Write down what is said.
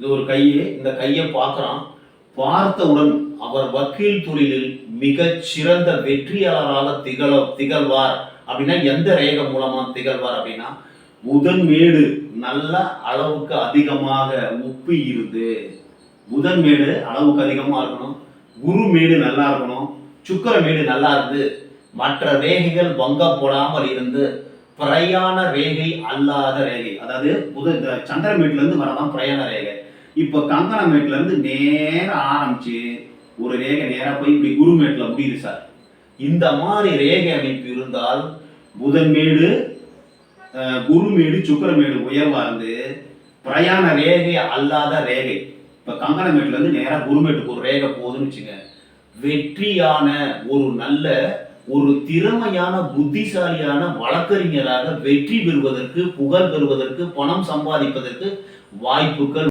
இது ஒரு கையை இந்த கையை பார்க்குறான். பார்த்தவுடன் அவர் வக்கீல் தொழிலில் மிகச் சிறந்த வெற்றியாளராக திகழ திகழ்வார். அப்படின்னா எந்த ரேகை மூலமா திகழ்வார் அப்படின்னா புதன்மேடு நல்ல அளவுக்கு அதிகமாக உப்பி இருந்து புதன்மேடு அளவுக்கு அதிகமாக இருக்கணும் குருமேடு நல்லா இருக்கணும் சுக்கிரமேடு நல்லா இருந்து மற்ற ரேகைகள் பங்க போடாமல் இருந்து பிரயாண ரேகை அல்லாத ரேகை. அதாவது புத சந்திர சந்திரமேட்ல வரதான் பிரயாண ரேகை. இப்போ கங்கணமேட்ல இருந்து நேரா ஆரம்பிச்சு ஒரு ரேகை நேராக போய் இப்படி குருமேட்ல முடியுது சார். இந்த மாதிரி ரேகை அமைப்பு இருந்தால் புதன்மேடு குருமேடு சுக்கிரமேடு உயர்வா இருந்து பிரயாண ரேகை அல்லாத ரேகை. இப்போ கங்கணமேட்ல இருந்து நேராக குருமேட்டுக்கு ஒரு ரேகை போகுதுன்னு வச்சுங்க. வெற்றியான ஒரு நல்ல ஒரு திறமையான புத்திசாலியான வழக்கறிஞராக வெற்றி பெறுவதற்கு புகழ் பெறுவதற்கு பணம் சம்பாதிப்பதற்கு வாய்ப்புகள்